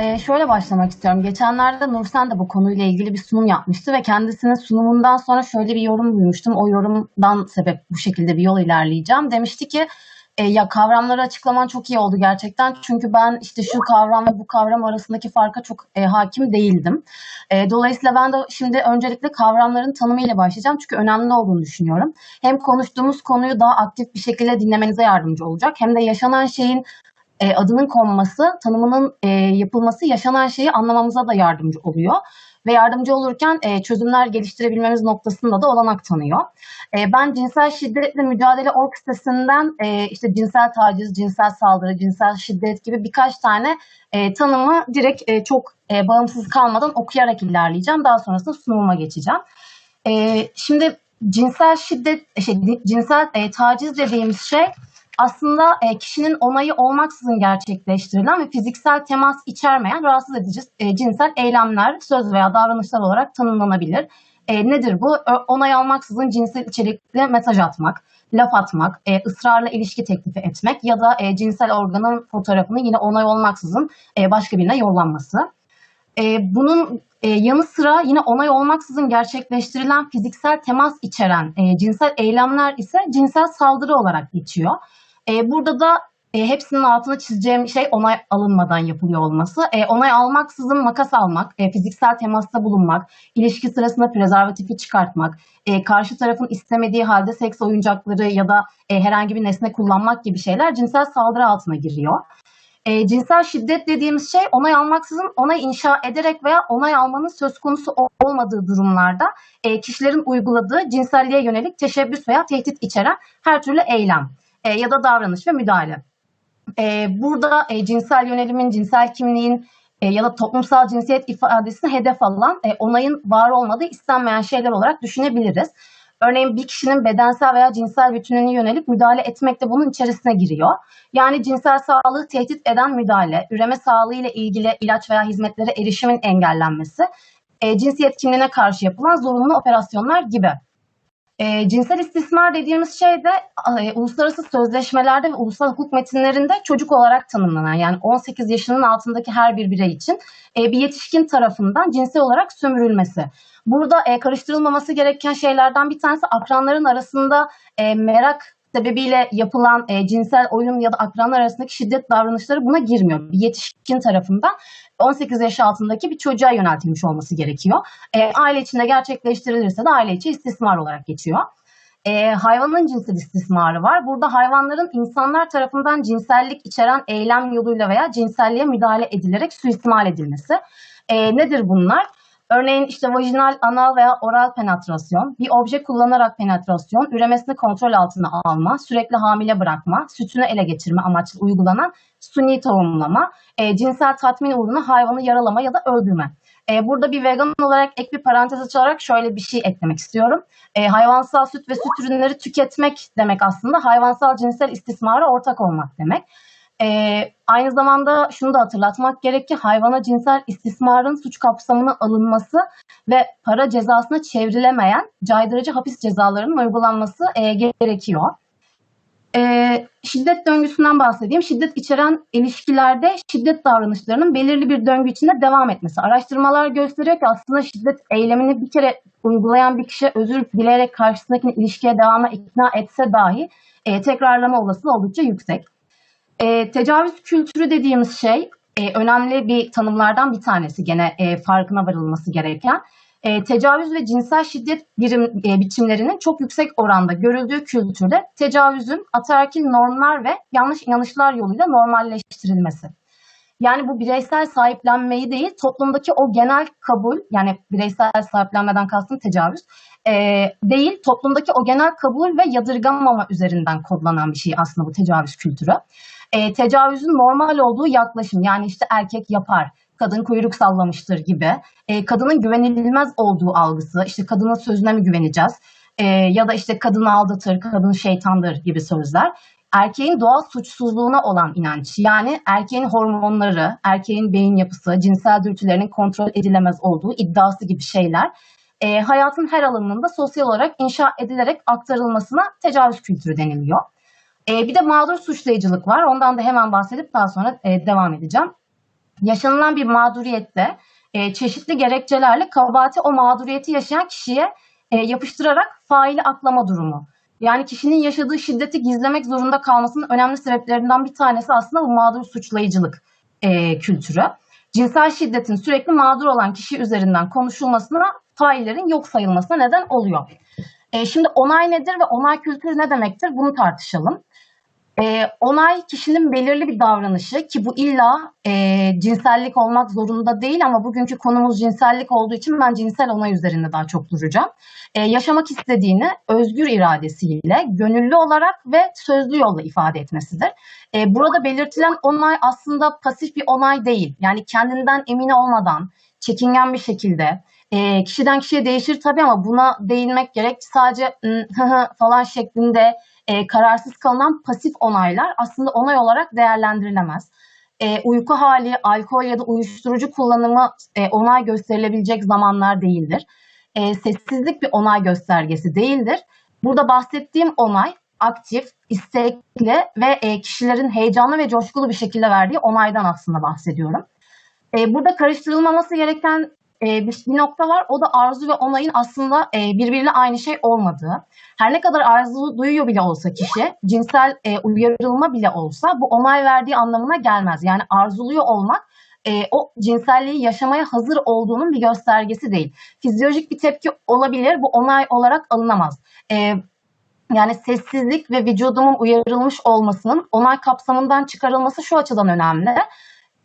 sunuma e, şöyle başlamak istiyorum. Geçenlerde Nursen de bu konuyla ilgili bir sunum yapmıştı ve kendisinin sunumundan sonra şöyle bir yorum duymuştum. O yorumdan sebep bu şekilde bir yol ilerleyeceğim. Demişti ki e, ya kavramları açıklaman çok iyi oldu gerçekten. Çünkü ben işte şu kavram ve bu kavram arasındaki farka çok e, hakim değildim. E, dolayısıyla ben de şimdi öncelikle kavramların tanımıyla başlayacağım. Çünkü önemli olduğunu düşünüyorum. Hem konuştuğumuz konuyu daha aktif bir şekilde dinlemenize yardımcı olacak. Hem de yaşanan şeyin e, adının konması, tanımının e, yapılması yaşanan şeyi anlamamıza da yardımcı oluyor. Ve yardımcı olurken e, çözümler geliştirebilmemiz noktasında da olanak tanıyor. E, ben cinsel şiddetle mücadele org sitesinden e, işte cinsel taciz, cinsel saldırı, cinsel şiddet gibi birkaç tane e, tanımı direkt e, çok e, bağımsız kalmadan okuyarak ilerleyeceğim. Daha sonrasında sunumuma geçeceğim. E, şimdi cinsel şiddet, şey, cinsel e, taciz dediğimiz şey aslında e, kişinin onayı olmaksızın gerçekleştirilen ve fiziksel temas içermeyen rahatsız edici e, cinsel eylemler, söz veya davranışlar olarak tanımlanabilir. E, nedir bu? Onay almaksızın cinsel içerikli mesaj atmak, laf atmak, ısrarla ilişki teklifi etmek ya da cinsel organın fotoğrafını yine onay olmaksızın başka birine yollanması. Bunun yanı sıra yine onay olmaksızın gerçekleştirilen fiziksel temas içeren cinsel eylemler ise cinsel saldırı olarak geçiyor. E, burada da e, hepsinin altına çizeceğim şey onay alınmadan yapılıyor olması. E, onay almaksızın makas almak, e, fiziksel temasta bulunmak, ilişki sırasında prezervatifi çıkartmak, e, karşı tarafın istemediği halde seks oyuncakları ya da e, herhangi bir nesne kullanmak gibi şeyler cinsel saldırı altına giriyor. E, cinsel şiddet dediğimiz şey onay almaksızın onay inşa ederek veya onay almanın söz konusu olmadığı durumlarda e, kişilerin uyguladığı cinselliğe yönelik teşebbüs veya tehdit içeren her türlü eylem e, ya da davranış ve müdahale. E, burada e, cinsel yönelimin, cinsel kimliğin e, ya da toplumsal cinsiyet ifadesini hedef alan e, onayın var olmadığı istenmeyen şeyler olarak düşünebiliriz. Örneğin bir kişinin bedensel veya cinsel bütünlüğüne yönelik müdahale etmek de bunun içerisine giriyor. Yani cinsel sağlığı tehdit eden müdahale, üreme sağlığı ile ilgili ilaç veya hizmetlere erişimin engellenmesi, e, cinsiyet kimliğine karşı yapılan zorunlu operasyonlar gibi. E, cinsel istismar dediğimiz şey de e, uluslararası sözleşmelerde ve ulusal hukuk metinlerinde çocuk olarak tanımlanan yani 18 yaşının altındaki her bir birey için e, bir yetişkin tarafından cinsel olarak sömürülmesi. Burada e, karıştırılmaması gereken şeylerden bir tanesi akranların arasında e, merak sebebiyle yapılan e, cinsel oyun ya da akranlar arasındaki şiddet davranışları buna girmiyor. Bir yetişkin tarafından 18 yaş altındaki bir çocuğa yöneltilmiş olması gerekiyor. E, aile içinde gerçekleştirilirse de aile içi istismar olarak geçiyor. E, hayvanın cinsel istismarı var. Burada hayvanların insanlar tarafından cinsellik içeren eylem yoluyla veya cinselliğe müdahale edilerek suistimal edilmesi. E, nedir bunlar? Örneğin işte vajinal, anal veya oral penetrasyon, bir obje kullanarak penetrasyon, üremesini kontrol altına alma, sürekli hamile bırakma, sütünü ele geçirme amaçlı uygulanan suni tohumlama, e, cinsel tatmin uğruna hayvanı yaralama ya da öldürme. E, burada bir vegan olarak ek bir parantez açarak şöyle bir şey eklemek istiyorum. E, hayvansal süt ve süt ürünleri tüketmek demek aslında hayvansal cinsel istismara ortak olmak demek. Ee, aynı zamanda şunu da hatırlatmak gerek ki hayvana cinsel istismarın suç kapsamına alınması ve para cezasına çevrilemeyen caydırıcı hapis cezalarının uygulanması e, gerekiyor. E, şiddet döngüsünden bahsedeyim. Şiddet içeren ilişkilerde şiddet davranışlarının belirli bir döngü içinde devam etmesi. Araştırmalar gösteriyor ki aslında şiddet eylemini bir kere uygulayan bir kişi özür dileyerek karşısındaki ilişkiye devama ikna etse dahi e, tekrarlama olasılığı oldukça yüksek. E, tecavüz kültürü dediğimiz şey e, önemli bir tanımlardan bir tanesi gene e, farkına varılması gereken. E, tecavüz ve cinsel şiddet birim, e, biçimlerinin çok yüksek oranda görüldüğü kültürde tecavüzün ataerkil normlar ve yanlış inanışlar yoluyla normalleştirilmesi. Yani bu bireysel sahiplenmeyi değil, toplumdaki o genel kabul, yani bireysel sahiplenmeden kastım tecavüz, e, değil, toplumdaki o genel kabul ve yadırgamama üzerinden kodlanan bir şey aslında bu tecavüz kültürü e, tecavüzün normal olduğu yaklaşım yani işte erkek yapar, kadın kuyruk sallamıştır gibi e, kadının güvenilmez olduğu algısı işte kadının sözüne mi güveneceğiz e, ya da işte kadın aldatır, kadın şeytandır gibi sözler erkeğin doğal suçsuzluğuna olan inanç. Yani erkeğin hormonları, erkeğin beyin yapısı, cinsel dürtülerinin kontrol edilemez olduğu iddiası gibi şeyler e, hayatın her alanında sosyal olarak inşa edilerek aktarılmasına tecavüz kültürü deniliyor. E, bir de mağdur suçlayıcılık var. Ondan da hemen bahsedip daha sonra e, devam edeceğim. yaşanılan bir mağduriyette e, çeşitli gerekçelerle kabahati o mağduriyeti yaşayan kişiye e, yapıştırarak faili aklama durumu. Yani kişinin yaşadığı şiddeti gizlemek zorunda kalmasının önemli sebeplerinden bir tanesi aslında bu mağdur suçlayıcılık kültürü. Cinsel şiddetin sürekli mağdur olan kişi üzerinden konuşulmasına faillerin yok sayılmasına neden oluyor. Şimdi onay nedir ve onay kültürü ne demektir bunu tartışalım. E, onay kişinin belirli bir davranışı ki bu illa e, cinsellik olmak zorunda değil ama bugünkü konumuz cinsellik olduğu için ben cinsel onay üzerinde daha çok duracağım. E, yaşamak istediğini özgür iradesiyle, gönüllü olarak ve sözlü yolla ifade etmesidir. E, burada belirtilen onay aslında pasif bir onay değil. Yani kendinden emin olmadan, çekingen bir şekilde, e, kişiden kişiye değişir tabii ama buna değinmek gerek. Sadece falan şeklinde e, kararsız kalınan pasif onaylar aslında onay olarak değerlendirilemez. E, uyku hali, alkol ya da uyuşturucu kullanımı e, onay gösterilebilecek zamanlar değildir. E, sessizlik bir onay göstergesi değildir. Burada bahsettiğim onay aktif, istekli ve e, kişilerin heyecanlı ve coşkulu bir şekilde verdiği onaydan aslında bahsediyorum. E, burada karıştırılmaması gereken e, bir, bir nokta var. O da arzu ve onayın aslında e, birbiriyle aynı şey olmadığı. Her ne kadar arzu duyuyor bile olsa kişi, cinsel e, uyarılma bile olsa bu onay verdiği anlamına gelmez. Yani arzuluyor olmak e, o cinselliği yaşamaya hazır olduğunun bir göstergesi değil. Fizyolojik bir tepki olabilir, bu onay olarak alınamaz. E, yani sessizlik ve vücudumun uyarılmış olmasının onay kapsamından çıkarılması şu açıdan önemli.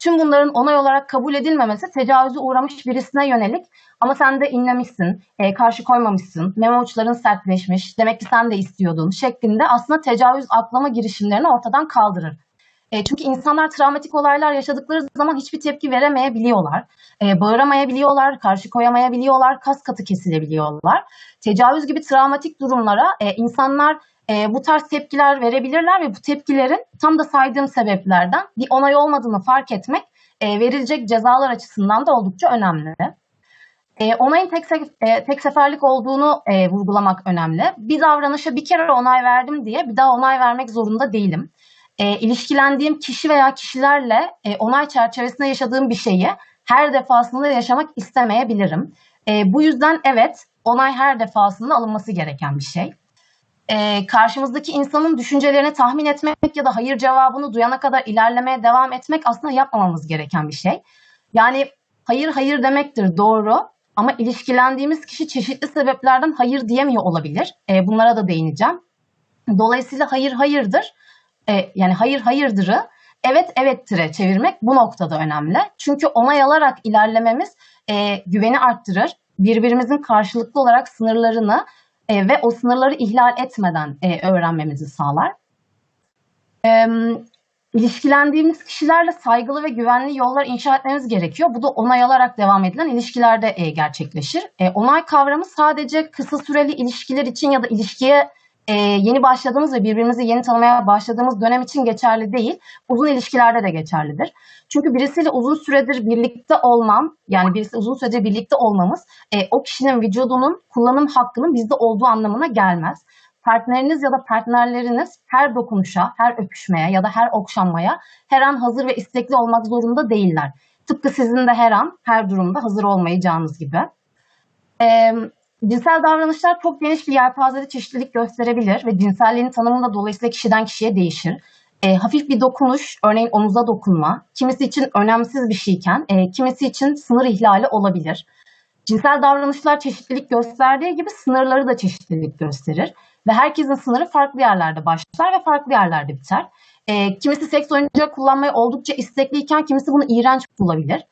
Tüm bunların onay olarak kabul edilmemesi tecavüze uğramış birisine yönelik ama sen de inlemişsin, e, karşı koymamışsın, meme uçların sertleşmiş, demek ki sen de istiyordun şeklinde aslında tecavüz aklama girişimlerini ortadan kaldırır. E, çünkü insanlar travmatik olaylar yaşadıkları zaman hiçbir tepki veremeyebiliyorlar. E, bağıramayabiliyorlar, karşı koyamayabiliyorlar, kas katı kesilebiliyorlar. Tecavüz gibi travmatik durumlara e, insanlar e, bu tarz tepkiler verebilirler ve bu tepkilerin tam da saydığım sebeplerden bir onay olmadığını fark etmek e, verilecek cezalar açısından da oldukça önemli. E, onayın tek, e, tek seferlik olduğunu e, vurgulamak önemli. Bir davranışa bir kere onay verdim diye bir daha onay vermek zorunda değilim. E, ilişkilendiğim kişi veya kişilerle e, onay çerçevesinde yaşadığım bir şeyi her defasında yaşamak istemeyebilirim. E, bu yüzden evet onay her defasında alınması gereken bir şey e, karşımızdaki insanın düşüncelerini tahmin etmek ya da hayır cevabını duyana kadar ilerlemeye devam etmek aslında yapmamamız gereken bir şey. Yani hayır hayır demektir doğru ama ilişkilendiğimiz kişi çeşitli sebeplerden hayır diyemiyor olabilir. E, bunlara da değineceğim. Dolayısıyla hayır hayırdır. E, yani hayır hayırdırı evet evettir'e çevirmek bu noktada önemli. Çünkü onay alarak ilerlememiz e, güveni arttırır. Birbirimizin karşılıklı olarak sınırlarını e, ve o sınırları ihlal etmeden e, öğrenmemizi sağlar. E, ilişkilendiğimiz kişilerle saygılı ve güvenli yollar inşa etmemiz gerekiyor. Bu da onay alarak devam edilen ilişkilerde e, gerçekleşir. E, onay kavramı sadece kısa süreli ilişkiler için ya da ilişkiye e, yeni başladığımız ve birbirimizi yeni tanımaya başladığımız dönem için geçerli değil, uzun ilişkilerde de geçerlidir. Çünkü birisiyle uzun süredir birlikte olmam, yani birisi uzun süredir birlikte olmamız, e, o kişinin vücudunun kullanım hakkının bizde olduğu anlamına gelmez. Partneriniz ya da partnerleriniz her dokunuşa, her öpüşmeye ya da her okşanmaya her an hazır ve istekli olmak zorunda değiller. Tıpkı sizin de her an, her durumda hazır olmayacağınız gibi. Ee, Cinsel davranışlar çok geniş bir yelpazede çeşitlilik gösterebilir ve cinselliğin tanımı da dolayısıyla kişiden kişiye değişir. E, hafif bir dokunuş, örneğin omuza dokunma, kimisi için önemsiz bir şeyken, e, kimisi için sınır ihlali olabilir. Cinsel davranışlar çeşitlilik gösterdiği gibi sınırları da çeşitlilik gösterir. Ve herkesin sınırı farklı yerlerde başlar ve farklı yerlerde biter. E, kimisi seks oyuncağı kullanmayı oldukça istekliyken kimisi bunu iğrenç bulabilir.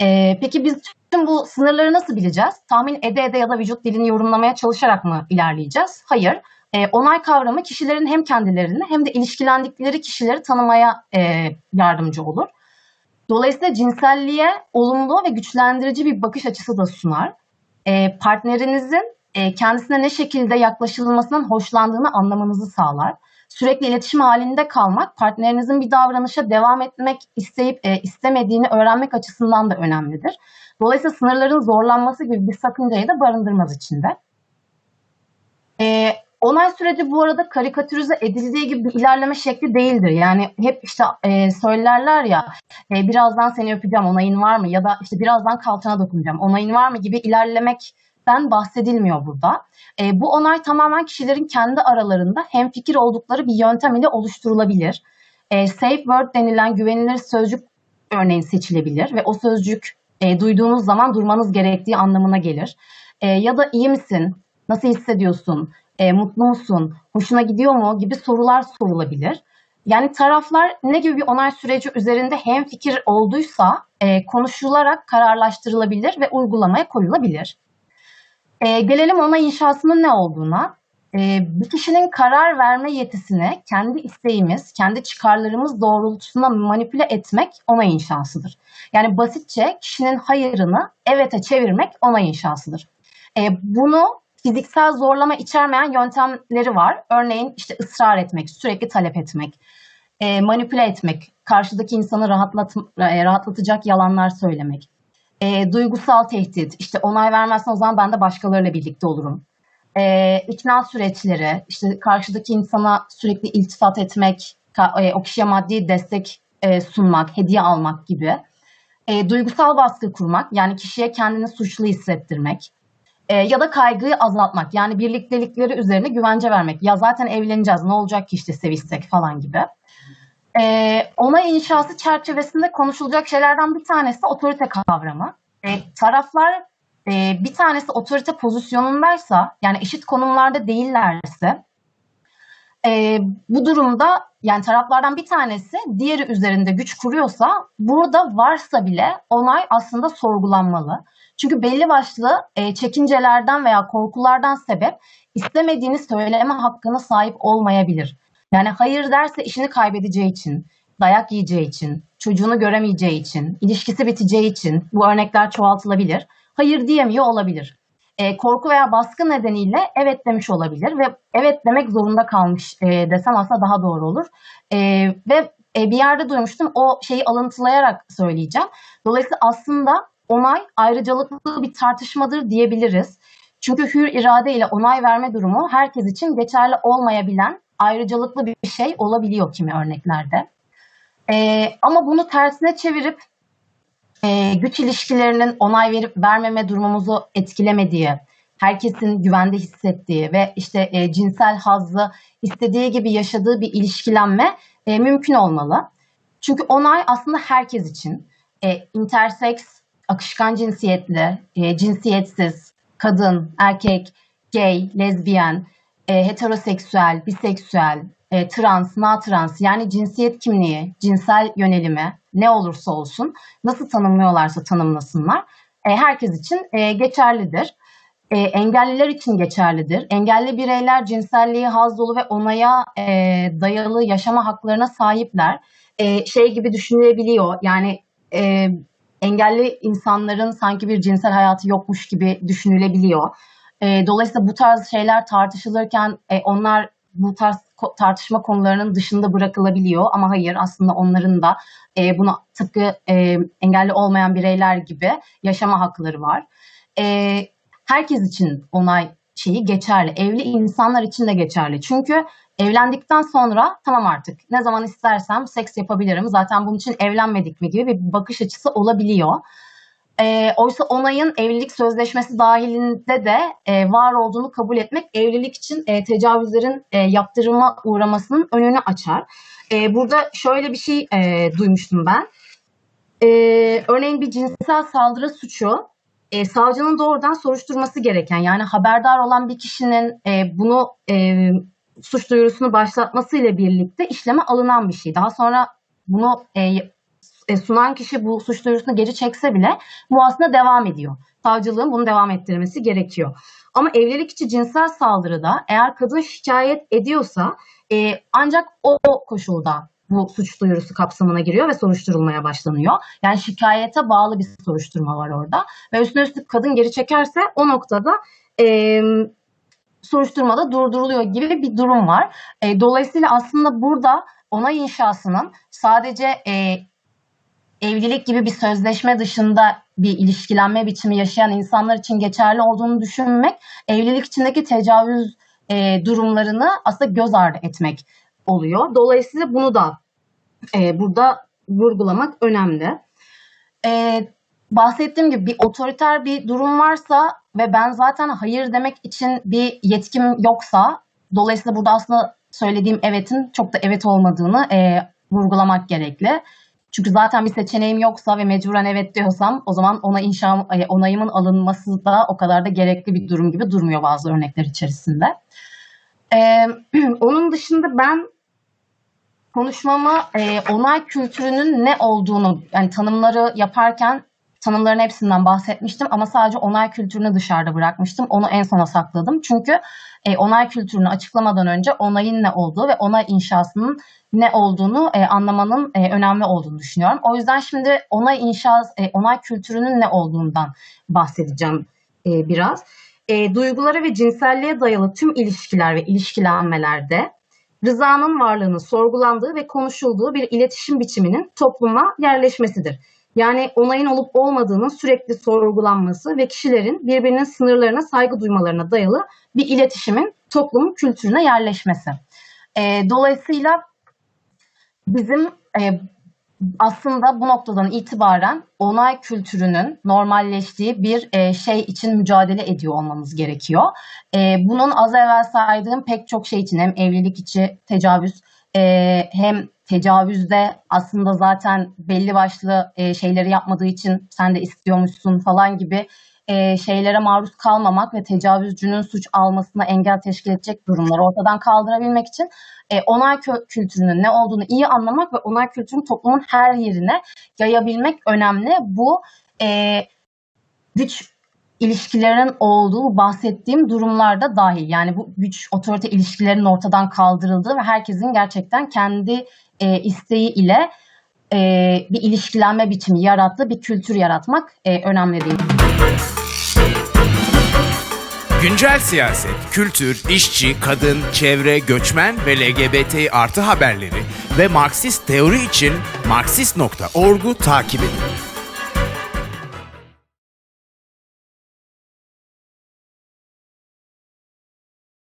E, peki biz tüm bu sınırları nasıl bileceğiz? Tahmin ede ede ya da vücut dilini yorumlamaya çalışarak mı ilerleyeceğiz? Hayır. E, onay kavramı kişilerin hem kendilerini hem de ilişkilendikleri kişileri tanımaya e, yardımcı olur. Dolayısıyla cinselliğe olumlu ve güçlendirici bir bakış açısı da sunar. E, partnerinizin e, kendisine ne şekilde yaklaşılmasından hoşlandığını anlamanızı sağlar sürekli iletişim halinde kalmak partnerinizin bir davranışa devam etmek isteyip e, istemediğini öğrenmek açısından da önemlidir. Dolayısıyla sınırların zorlanması gibi bir sakıncayı da barındırmaz içinde. E, onay süreci bu arada karikatürize edildiği gibi bir ilerleme şekli değildir. Yani hep işte e, söylerler ya e, birazdan seni öpeceğim onayın var mı ya da işte birazdan kalçana dokunacağım onayın var mı gibi ilerlemekten bahsedilmiyor burada. E, bu onay tamamen kişilerin kendi aralarında hem fikir oldukları bir yöntem ile oluşturulabilir. E, safe word denilen güvenilir sözcük örneğin seçilebilir ve o sözcük e, duyduğunuz zaman durmanız gerektiği anlamına gelir. E, ya da iyi misin, nasıl hissediyorsun, e, mutlu musun, hoşuna gidiyor mu gibi sorular sorulabilir. Yani taraflar ne gibi bir onay süreci üzerinde hem fikir olduysa e, konuşularak kararlaştırılabilir ve uygulamaya koyulabilir. E, gelelim onay inşasının ne olduğuna. E, bir kişinin karar verme yetisini kendi isteğimiz, kendi çıkarlarımız doğrultusunda manipüle etmek onay inşasıdır. Yani basitçe kişinin hayırını evete çevirmek onay inşasıdır. E, bunu fiziksel zorlama içermeyen yöntemleri var. Örneğin işte ısrar etmek, sürekli talep etmek, e, manipüle etmek, karşıdaki insanı rahatlat, e, rahatlatacak yalanlar söylemek, e, duygusal tehdit, işte onay vermezsen o zaman ben de başkalarıyla birlikte olurum. E, ikna süreçleri, işte karşıdaki insana sürekli iltifat etmek, e, o kişiye maddi destek e, sunmak, hediye almak gibi. E, duygusal baskı kurmak, yani kişiye kendini suçlu hissettirmek, e, ya da kaygıyı azaltmak. Yani birliktelikleri üzerine güvence vermek. Ya zaten evleneceğiz ne olacak ki işte sevişsek falan gibi. E, onay inşası çerçevesinde konuşulacak şeylerden bir tanesi otorite kavramı. E, taraflar e, bir tanesi otorite pozisyonundaysa yani eşit konumlarda değillerse e, bu durumda yani taraflardan bir tanesi diğeri üzerinde güç kuruyorsa burada varsa bile onay aslında sorgulanmalı. Çünkü belli başlı e, çekincelerden veya korkulardan sebep istemediğini söyleme hakkına sahip olmayabilir. Yani hayır derse işini kaybedeceği için, dayak yiyeceği için, çocuğunu göremeyeceği için, ilişkisi biteceği için bu örnekler çoğaltılabilir. Hayır diyemiyor olabilir. E, korku veya baskı nedeniyle evet demiş olabilir ve evet demek zorunda kalmış e, desem aslında daha doğru olur. E, ve e, bir yerde duymuştum o şeyi alıntılayarak söyleyeceğim. Dolayısıyla aslında onay ayrıcalıklı bir tartışmadır diyebiliriz. Çünkü hür irade ile onay verme durumu herkes için geçerli olmayabilen ayrıcalıklı bir şey olabiliyor kimi örneklerde. Ee, ama bunu tersine çevirip e, güç ilişkilerinin onay verip vermeme durumumuzu etkilemediği, herkesin güvende hissettiği ve işte e, cinsel hazzı istediği gibi yaşadığı bir ilişkilenme e, mümkün olmalı. Çünkü onay aslında herkes için. E, intersex akışkan cinsiyetli, e, cinsiyetsiz, kadın, erkek, gay, lezbiyen, e, heteroseksüel, biseksüel, e, trans, na trans yani cinsiyet kimliği, cinsel yönelimi ne olursa olsun nasıl tanımlıyorlarsa tanımlasınlar e, herkes için e, geçerlidir. E, engelliler için geçerlidir. Engelli bireyler cinselliği haz dolu ve onaya e, dayalı yaşama haklarına sahipler. E, şey gibi düşünülebiliyor yani e, engelli insanların sanki bir cinsel hayatı yokmuş gibi düşünülebiliyor. E, dolayısıyla bu tarz şeyler tartışılırken e, onlar bu tarz tartışma konularının dışında bırakılabiliyor ama hayır aslında onların da e, buna tıpkı e, engelli olmayan bireyler gibi yaşama hakları var. E, herkes için onay şeyi geçerli. Evli insanlar için de geçerli. Çünkü Evlendikten sonra tamam artık ne zaman istersem seks yapabilirim. Zaten bunun için evlenmedik mi gibi bir bakış açısı olabiliyor. E, oysa onayın evlilik sözleşmesi dahilinde de e, var olduğunu kabul etmek evlilik için e, tecavüzlerin e, yaptırıma uğramasının önünü açar. E, burada şöyle bir şey e, duymuştum ben. E, örneğin bir cinsel saldırı suçu e, savcının doğrudan soruşturması gereken yani haberdar olan bir kişinin e, bunu e, suç duyurusunu başlatmasıyla birlikte işleme alınan bir şey. Daha sonra bunu e, e, sunan kişi bu suç duyurusunu geri çekse bile bu aslında devam ediyor. Savcılığın bunu devam ettirmesi gerekiyor. Ama evlilik içi cinsel saldırıda eğer kadın şikayet ediyorsa e, ancak o koşulda bu suç duyurusu kapsamına giriyor ve soruşturulmaya başlanıyor. Yani şikayete bağlı bir soruşturma var orada. Ve üstüne üstlük kadın geri çekerse o noktada e, soruşturmada durduruluyor gibi bir durum var. E, dolayısıyla aslında burada onay inşasının sadece e, evlilik gibi bir sözleşme dışında bir ilişkilenme biçimi yaşayan insanlar için geçerli olduğunu düşünmek, evlilik içindeki tecavüz e, durumlarını aslında göz ardı etmek oluyor. Dolayısıyla bunu da e, burada vurgulamak önemli. E, bahsettiğim gibi bir otoriter bir durum varsa ve ben zaten hayır demek için bir yetkim yoksa dolayısıyla burada aslında söylediğim evetin çok da evet olmadığını e, vurgulamak gerekli. Çünkü zaten bir seçeneğim yoksa ve mecburen evet diyorsam o zaman ona inşa, e, onayımın alınması da o kadar da gerekli bir durum gibi durmuyor bazı örnekler içerisinde. Ee, onun dışında ben konuşmama e, onay kültürünün ne olduğunu yani tanımları yaparken tanımların hepsinden bahsetmiştim ama sadece onay kültürünü dışarıda bırakmıştım. Onu en sona sakladım. Çünkü e, onay kültürünü açıklamadan önce onayın ne olduğu ve onay inşasının ne olduğunu e, anlamanın e, önemli olduğunu düşünüyorum. O yüzden şimdi onay inşa e, onay kültürünün ne olduğundan bahsedeceğim e, biraz. E, duygulara ve cinselliğe dayalı tüm ilişkiler ve ilişkilenmelerde rızanın varlığının sorgulandığı ve konuşulduğu bir iletişim biçiminin topluma yerleşmesidir. Yani onayın olup olmadığının sürekli sorgulanması ve kişilerin birbirinin sınırlarına saygı duymalarına dayalı bir iletişimin toplumun kültürüne yerleşmesi. E, dolayısıyla bizim e, aslında bu noktadan itibaren onay kültürünün normalleştiği bir e, şey için mücadele ediyor olmamız gerekiyor. E, bunun az evvel saydığım pek çok şey için hem evlilik içi tecavüz e, hem tecavüzde aslında zaten belli başlı e, şeyleri yapmadığı için sen de istiyormuşsun falan gibi e, şeylere maruz kalmamak ve tecavüzcünün suç almasına engel teşkil edecek durumları ortadan kaldırabilmek için e, onay kö- kültürünün ne olduğunu iyi anlamak ve onay kültürünün toplumun her yerine yayabilmek önemli. Bu e, güç ilişkilerinin olduğu bahsettiğim durumlarda dahil. Yani bu güç otorite ilişkilerinin ortadan kaldırıldığı ve herkesin gerçekten kendi e, isteği ile e, bir ilişkilenme biçimi yarattığı bir kültür yaratmak e, önemli değil. Güncel siyaset, kültür, işçi, kadın, çevre, göçmen ve LGBT artı haberleri ve Marksist teori için Marksist.org'u takip edin.